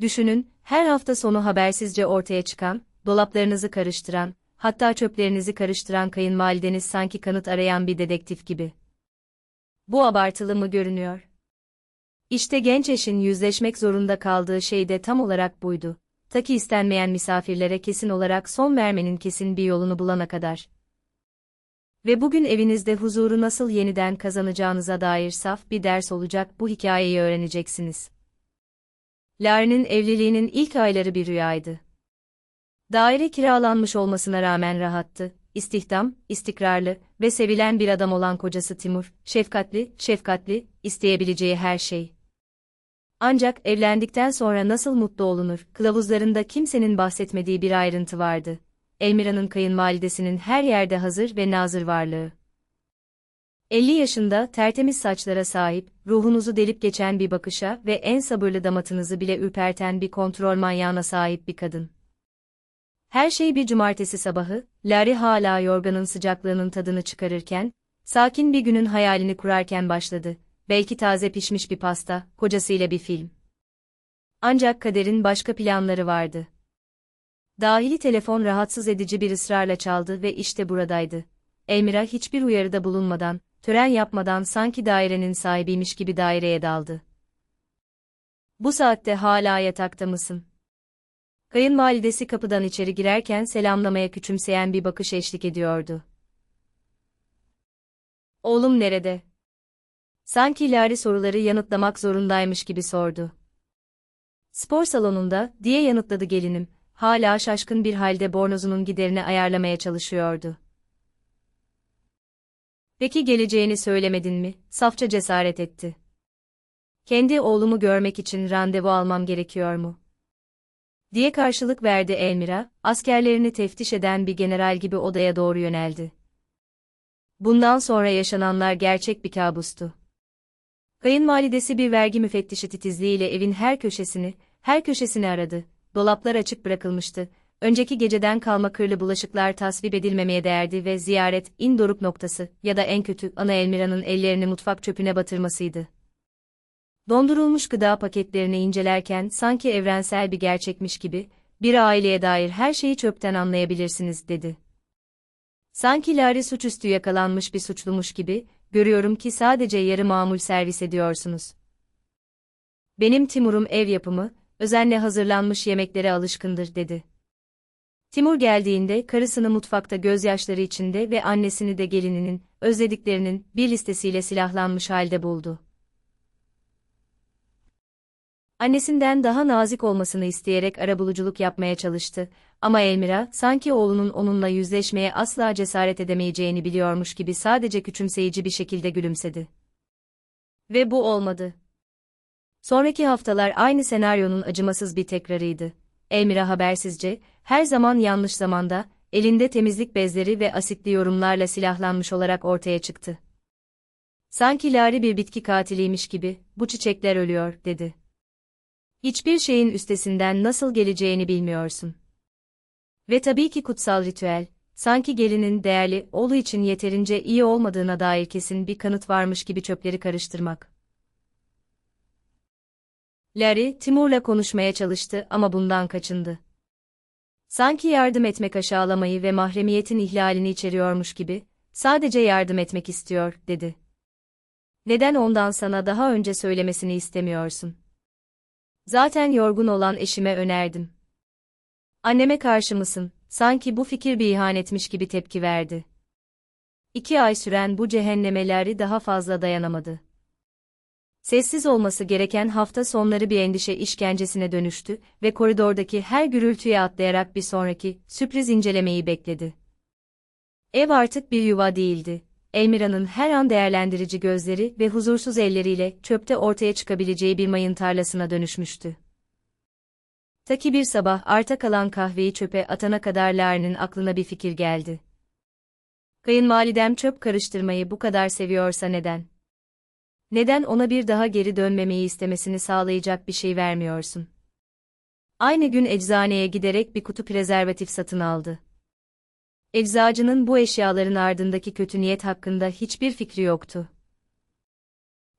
Düşünün, her hafta sonu habersizce ortaya çıkan, dolaplarınızı karıştıran, hatta çöplerinizi karıştıran kayınvalideniz sanki kanıt arayan bir dedektif gibi. Bu abartılı mı görünüyor? İşte genç eşin yüzleşmek zorunda kaldığı şey de tam olarak buydu. Ta istenmeyen misafirlere kesin olarak son vermenin kesin bir yolunu bulana kadar. Ve bugün evinizde huzuru nasıl yeniden kazanacağınıza dair saf bir ders olacak bu hikayeyi öğreneceksiniz. Larry'nin evliliğinin ilk ayları bir rüyaydı. Daire kiralanmış olmasına rağmen rahattı, istihdam, istikrarlı ve sevilen bir adam olan kocası Timur, şefkatli, şefkatli, isteyebileceği her şey. Ancak evlendikten sonra nasıl mutlu olunur, kılavuzlarında kimsenin bahsetmediği bir ayrıntı vardı. Elmira'nın kayınvalidesinin her yerde hazır ve nazır varlığı. 50 yaşında tertemiz saçlara sahip, ruhunuzu delip geçen bir bakışa ve en sabırlı damatınızı bile ürperten bir kontrol manyağına sahip bir kadın. Her şey bir cumartesi sabahı, Larry hala yorganın sıcaklığının tadını çıkarırken, sakin bir günün hayalini kurarken başladı. Belki taze pişmiş bir pasta, kocasıyla bir film. Ancak kaderin başka planları vardı. Dahili telefon rahatsız edici bir ısrarla çaldı ve işte buradaydı. Elmira hiçbir uyarıda bulunmadan, tören yapmadan sanki dairenin sahibiymiş gibi daireye daldı. Bu saatte hala yatakta mısın? Kayınvalidesi kapıdan içeri girerken selamlamaya küçümseyen bir bakış eşlik ediyordu. Oğlum nerede? Sanki Lari soruları yanıtlamak zorundaymış gibi sordu. Spor salonunda, diye yanıtladı gelinim, hala şaşkın bir halde bornozunun giderini ayarlamaya çalışıyordu. Peki geleceğini söylemedin mi? Safça cesaret etti. Kendi oğlumu görmek için randevu almam gerekiyor mu? diye karşılık verdi Elmira, askerlerini teftiş eden bir general gibi odaya doğru yöneldi. Bundan sonra yaşananlar gerçek bir kabustu. Kayınvalidesi bir vergi müfettişi titizliğiyle evin her köşesini, her köşesini aradı. Dolaplar açık bırakılmıştı. Önceki geceden kalma kırlı bulaşıklar tasvip edilmemeye değerdi ve ziyaret, in doruk noktası ya da en kötü ana Elmira'nın ellerini mutfak çöpüne batırmasıydı. Dondurulmuş gıda paketlerini incelerken sanki evrensel bir gerçekmiş gibi, bir aileye dair her şeyi çöpten anlayabilirsiniz, dedi. Sanki Lari suçüstü yakalanmış bir suçlumuş gibi, görüyorum ki sadece yarı mamul servis ediyorsunuz. Benim Timur'um ev yapımı, özenle hazırlanmış yemeklere alışkındır, dedi. Timur geldiğinde karısını mutfakta gözyaşları içinde ve annesini de gelininin, özlediklerinin bir listesiyle silahlanmış halde buldu. Annesinden daha nazik olmasını isteyerek arabuluculuk yapmaya çalıştı ama Elmira sanki oğlunun onunla yüzleşmeye asla cesaret edemeyeceğini biliyormuş gibi sadece küçümseyici bir şekilde gülümsedi. Ve bu olmadı. Sonraki haftalar aynı senaryonun acımasız bir tekrarıydı. Elmira habersizce, her zaman yanlış zamanda, elinde temizlik bezleri ve asitli yorumlarla silahlanmış olarak ortaya çıktı. Sanki Lari bir bitki katiliymiş gibi, bu çiçekler ölüyor, dedi. Hiçbir şeyin üstesinden nasıl geleceğini bilmiyorsun. Ve tabii ki kutsal ritüel, sanki gelinin değerli oğlu için yeterince iyi olmadığına dair kesin bir kanıt varmış gibi çöpleri karıştırmak. Larry, Timur'la konuşmaya çalıştı ama bundan kaçındı. Sanki yardım etmek aşağılamayı ve mahremiyetin ihlalini içeriyormuş gibi, sadece yardım etmek istiyor, dedi. Neden ondan sana daha önce söylemesini istemiyorsun? Zaten yorgun olan eşime önerdim. Anneme karşı mısın? Sanki bu fikir bir ihanetmiş gibi tepki verdi. İki ay süren bu cehennemeleri daha fazla dayanamadı. Sessiz olması gereken hafta sonları bir endişe işkencesine dönüştü ve koridordaki her gürültüye atlayarak bir sonraki sürpriz incelemeyi bekledi. Ev artık bir yuva değildi. Elmira'nın her an değerlendirici gözleri ve huzursuz elleriyle çöpte ortaya çıkabileceği bir mayın tarlasına dönüşmüştü. Ta ki bir sabah arta kalan kahveyi çöpe atana kadar Larry'nin aklına bir fikir geldi. Kayınvalidem çöp karıştırmayı bu kadar seviyorsa neden? Neden ona bir daha geri dönmemeyi istemesini sağlayacak bir şey vermiyorsun? Aynı gün eczaneye giderek bir kutu prezervatif satın aldı. Eczacının bu eşyaların ardındaki kötü niyet hakkında hiçbir fikri yoktu.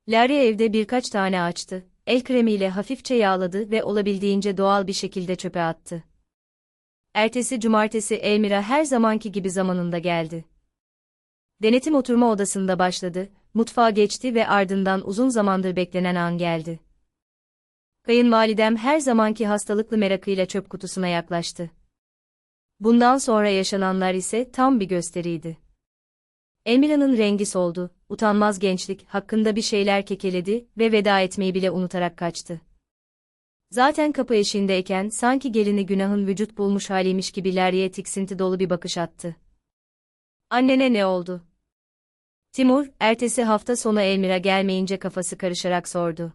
Larry evde birkaç tane açtı, el kremiyle hafifçe yağladı ve olabildiğince doğal bir şekilde çöpe attı. Ertesi cumartesi Elmira her zamanki gibi zamanında geldi. Denetim oturma odasında başladı, mutfağa geçti ve ardından uzun zamandır beklenen an geldi. Kayınvalidem her zamanki hastalıklı merakıyla çöp kutusuna yaklaştı. Bundan sonra yaşananlar ise tam bir gösteriydi. Elmira'nın rengi soldu, utanmaz gençlik hakkında bir şeyler kekeledi ve veda etmeyi bile unutarak kaçtı. Zaten kapı eşiğindeyken sanki gelini günahın vücut bulmuş haliymiş gibi Larry'e tiksinti dolu bir bakış attı. Annene ne oldu? Timur, ertesi hafta sonu Elmira gelmeyince kafası karışarak sordu.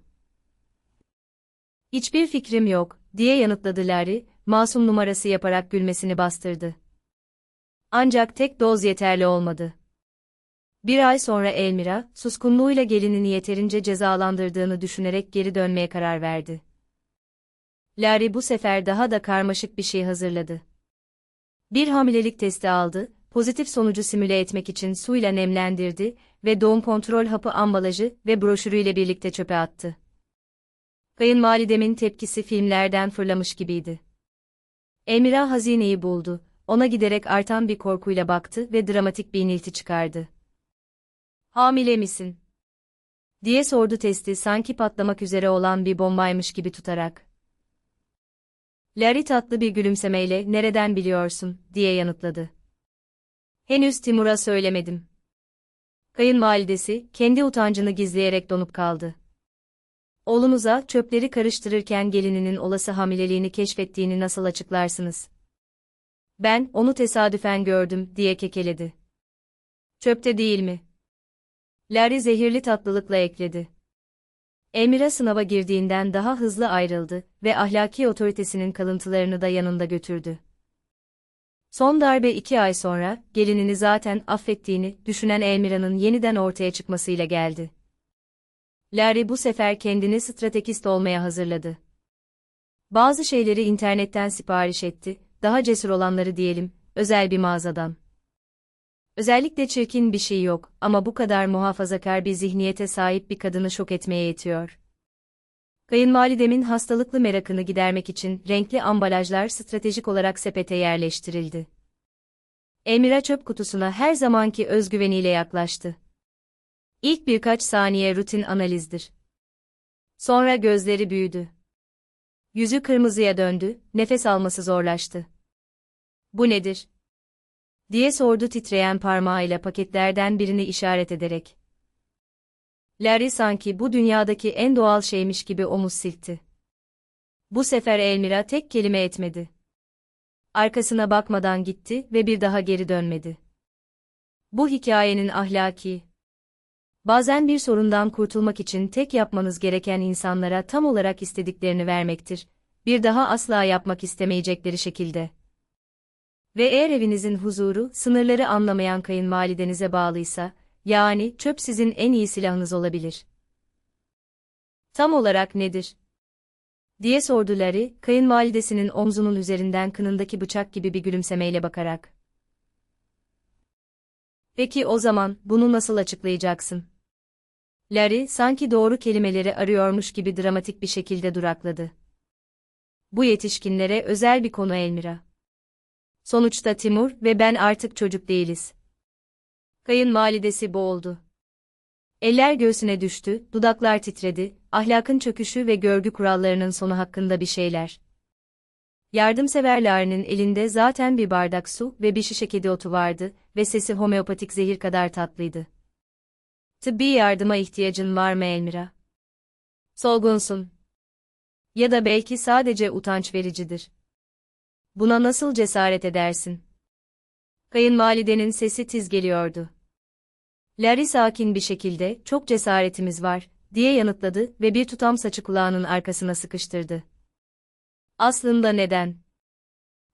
Hiçbir fikrim yok, diye yanıtladı Larry, masum numarası yaparak gülmesini bastırdı. Ancak tek doz yeterli olmadı. Bir ay sonra Elmira, suskunluğuyla gelinini yeterince cezalandırdığını düşünerek geri dönmeye karar verdi. Larry bu sefer daha da karmaşık bir şey hazırladı. Bir hamilelik testi aldı, pozitif sonucu simüle etmek için suyla nemlendirdi ve doğum kontrol hapı ambalajı ve broşürüyle birlikte çöpe attı. Kayınvalidemin tepkisi filmlerden fırlamış gibiydi. Emira hazineyi buldu, ona giderek artan bir korkuyla baktı ve dramatik bir inilti çıkardı. Hamile misin? diye sordu testi sanki patlamak üzere olan bir bombaymış gibi tutarak. Larry tatlı bir gülümsemeyle nereden biliyorsun, diye yanıtladı. Henüz Timur'a söylemedim. Kayınvalidesi, kendi utancını gizleyerek donup kaldı. Oğlunuza çöpleri karıştırırken gelininin olası hamileliğini keşfettiğini nasıl açıklarsınız? Ben, onu tesadüfen gördüm, diye kekeledi. Çöpte değil mi? Larry zehirli tatlılıkla ekledi. Emira sınava girdiğinden daha hızlı ayrıldı ve ahlaki otoritesinin kalıntılarını da yanında götürdü. Son darbe iki ay sonra, gelinini zaten affettiğini düşünen Elmira'nın yeniden ortaya çıkmasıyla geldi. Larry bu sefer kendini stratejist olmaya hazırladı. Bazı şeyleri internetten sipariş etti, daha cesur olanları diyelim, özel bir mağazadan. Özellikle çirkin bir şey yok ama bu kadar muhafazakar bir zihniyete sahip bir kadını şok etmeye yetiyor. Kayınvalidemin hastalıklı merakını gidermek için renkli ambalajlar stratejik olarak sepete yerleştirildi. Emira çöp kutusuna her zamanki özgüveniyle yaklaştı. İlk birkaç saniye rutin analizdir. Sonra gözleri büyüdü. Yüzü kırmızıya döndü, nefes alması zorlaştı. Bu nedir? diye sordu titreyen parmağıyla paketlerden birini işaret ederek. Larry sanki bu dünyadaki en doğal şeymiş gibi omuz silkti. Bu sefer Elmira tek kelime etmedi. Arkasına bakmadan gitti ve bir daha geri dönmedi. Bu hikayenin ahlaki. Bazen bir sorundan kurtulmak için tek yapmanız gereken insanlara tam olarak istediklerini vermektir. Bir daha asla yapmak istemeyecekleri şekilde. Ve eğer evinizin huzuru, sınırları anlamayan kayınvalidenize bağlıysa, yani çöp sizin en iyi silahınız olabilir. Tam olarak nedir? diye sordu Larry, kayınvalidesinin omzunun üzerinden kınındaki bıçak gibi bir gülümsemeyle bakarak. Peki o zaman, bunu nasıl açıklayacaksın? Larry, sanki doğru kelimeleri arıyormuş gibi dramatik bir şekilde durakladı. Bu yetişkinlere özel bir konu Elmira. Sonuçta Timur ve ben artık çocuk değiliz. Kayınvalidesi boğuldu. Eller göğsüne düştü, dudaklar titredi, ahlakın çöküşü ve görgü kurallarının sonu hakkında bir şeyler. Yardımseverlerinin elinde zaten bir bardak su ve bir şişe kedi otu vardı ve sesi homeopatik zehir kadar tatlıydı. Tıbbi yardıma ihtiyacın var mı Elmira? Solgunsun. Ya da belki sadece utanç vericidir. Buna nasıl cesaret edersin? Kayınvalidenin sesi tiz geliyordu. Larry sakin bir şekilde, çok cesaretimiz var, diye yanıtladı ve bir tutam saçı kulağının arkasına sıkıştırdı. Aslında neden?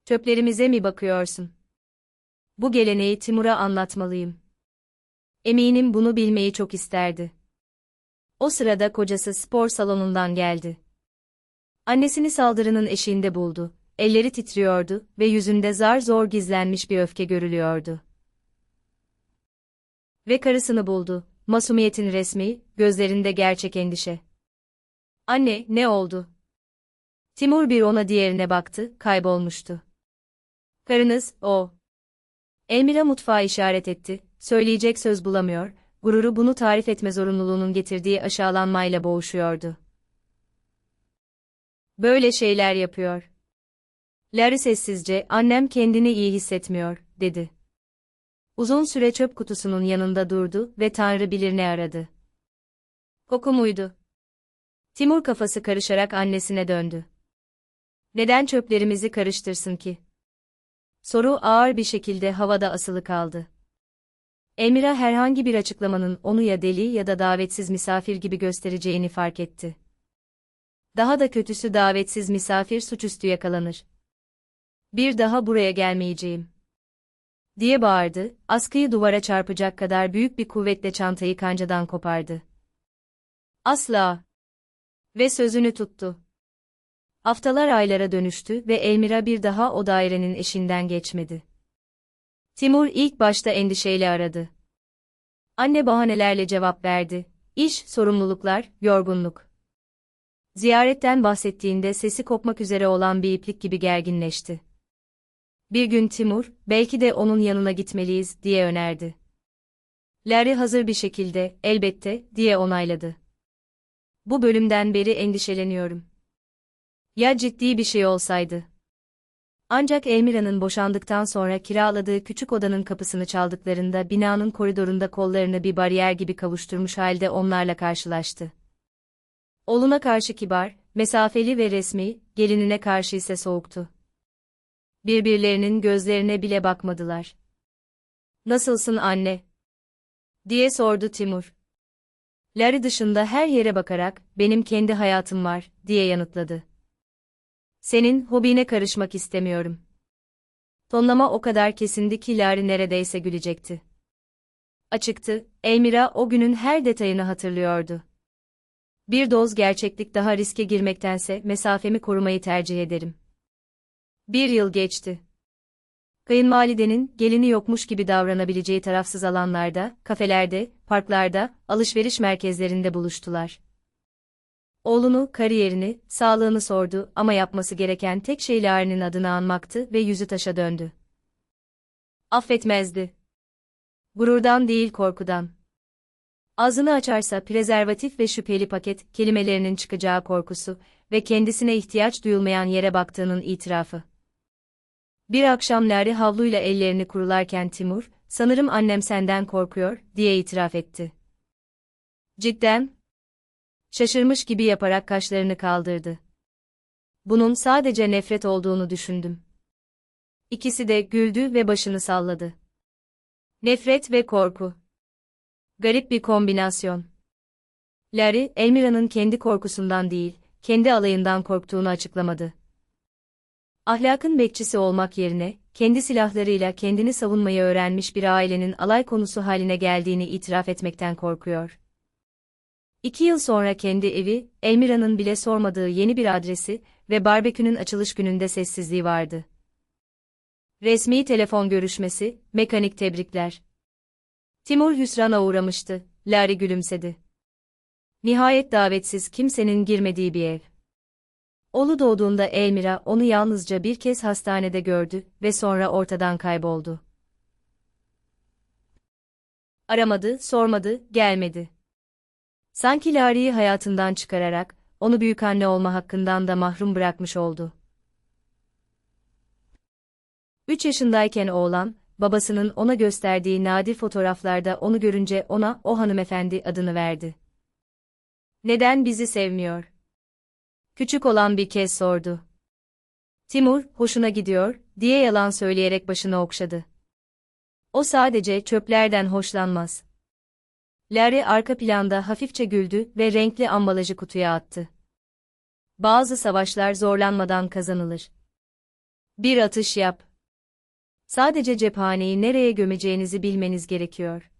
Çöplerimize mi bakıyorsun? Bu geleneği Timur'a anlatmalıyım. Eminim bunu bilmeyi çok isterdi. O sırada kocası spor salonundan geldi. Annesini saldırının eşiğinde buldu elleri titriyordu ve yüzünde zar zor gizlenmiş bir öfke görülüyordu. Ve karısını buldu, masumiyetin resmi, gözlerinde gerçek endişe. Anne, ne oldu? Timur bir ona diğerine baktı, kaybolmuştu. Karınız, o. Elmira mutfağa işaret etti, söyleyecek söz bulamıyor, gururu bunu tarif etme zorunluluğunun getirdiği aşağılanmayla boğuşuyordu. Böyle şeyler yapıyor. Larry sessizce, annem kendini iyi hissetmiyor, dedi. Uzun süre çöp kutusunun yanında durdu ve Tanrı bilir ne aradı. Koku muydu? Timur kafası karışarak annesine döndü. Neden çöplerimizi karıştırsın ki? Soru ağır bir şekilde havada asılı kaldı. Emira herhangi bir açıklamanın onu ya deli ya da davetsiz misafir gibi göstereceğini fark etti. Daha da kötüsü davetsiz misafir suçüstü yakalanır. Bir daha buraya gelmeyeceğim. Diye bağırdı, askıyı duvara çarpacak kadar büyük bir kuvvetle çantayı kancadan kopardı. Asla. Ve sözünü tuttu. Haftalar aylara dönüştü ve Elmira bir daha o dairenin eşinden geçmedi. Timur ilk başta endişeyle aradı. Anne bahanelerle cevap verdi. İş, sorumluluklar, yorgunluk. Ziyaretten bahsettiğinde sesi kopmak üzere olan bir iplik gibi gerginleşti. Bir gün Timur, belki de onun yanına gitmeliyiz, diye önerdi. Larry hazır bir şekilde, elbette, diye onayladı. Bu bölümden beri endişeleniyorum. Ya ciddi bir şey olsaydı? Ancak Elmira'nın boşandıktan sonra kiraladığı küçük odanın kapısını çaldıklarında binanın koridorunda kollarını bir bariyer gibi kavuşturmuş halde onlarla karşılaştı. Oğluna karşı kibar, mesafeli ve resmi, gelinine karşı ise soğuktu. Birbirlerinin gözlerine bile bakmadılar. Nasılsın anne? diye sordu Timur. Larry dışında her yere bakarak, benim kendi hayatım var, diye yanıtladı. Senin hobine karışmak istemiyorum. Tonlama o kadar kesindi ki Larry neredeyse gülecekti. Açıktı, Elmira o günün her detayını hatırlıyordu. Bir doz gerçeklik daha riske girmektense mesafemi korumayı tercih ederim. Bir yıl geçti. Kayınvalidenin gelini yokmuş gibi davranabileceği tarafsız alanlarda, kafelerde, parklarda, alışveriş merkezlerinde buluştular. Oğlunu, kariyerini, sağlığını sordu ama yapması gereken tek şey Lare'nin adını anmaktı ve yüzü taşa döndü. Affetmezdi. Gururdan değil korkudan. Ağzını açarsa prezervatif ve şüpheli paket kelimelerinin çıkacağı korkusu ve kendisine ihtiyaç duyulmayan yere baktığının itirafı. Bir akşam Lari havluyla ellerini kurularken Timur, sanırım annem senden korkuyor, diye itiraf etti. Cidden? Şaşırmış gibi yaparak kaşlarını kaldırdı. Bunun sadece nefret olduğunu düşündüm. İkisi de güldü ve başını salladı. Nefret ve korku. Garip bir kombinasyon. Larry, Elmira'nın kendi korkusundan değil, kendi alayından korktuğunu açıklamadı. Ahlakın bekçisi olmak yerine, kendi silahlarıyla kendini savunmayı öğrenmiş bir ailenin alay konusu haline geldiğini itiraf etmekten korkuyor. İki yıl sonra kendi evi, Elmira'nın bile sormadığı yeni bir adresi ve barbekünün açılış gününde sessizliği vardı. Resmi telefon görüşmesi, mekanik tebrikler. Timur hüsrana uğramıştı, Lari gülümsedi. Nihayet davetsiz kimsenin girmediği bir ev. Oğlu doğduğunda Elmira onu yalnızca bir kez hastanede gördü ve sonra ortadan kayboldu. Aramadı, sormadı, gelmedi. Sanki Lari'yi hayatından çıkararak, onu büyük anne olma hakkından da mahrum bırakmış oldu. Üç yaşındayken oğlan, babasının ona gösterdiği nadir fotoğraflarda onu görünce ona o hanımefendi adını verdi. Neden bizi sevmiyor? Küçük olan bir kez sordu. Timur, hoşuna gidiyor, diye yalan söyleyerek başını okşadı. O sadece çöplerden hoşlanmaz. Larry arka planda hafifçe güldü ve renkli ambalajı kutuya attı. Bazı savaşlar zorlanmadan kazanılır. Bir atış yap. Sadece cephaneyi nereye gömeceğinizi bilmeniz gerekiyor.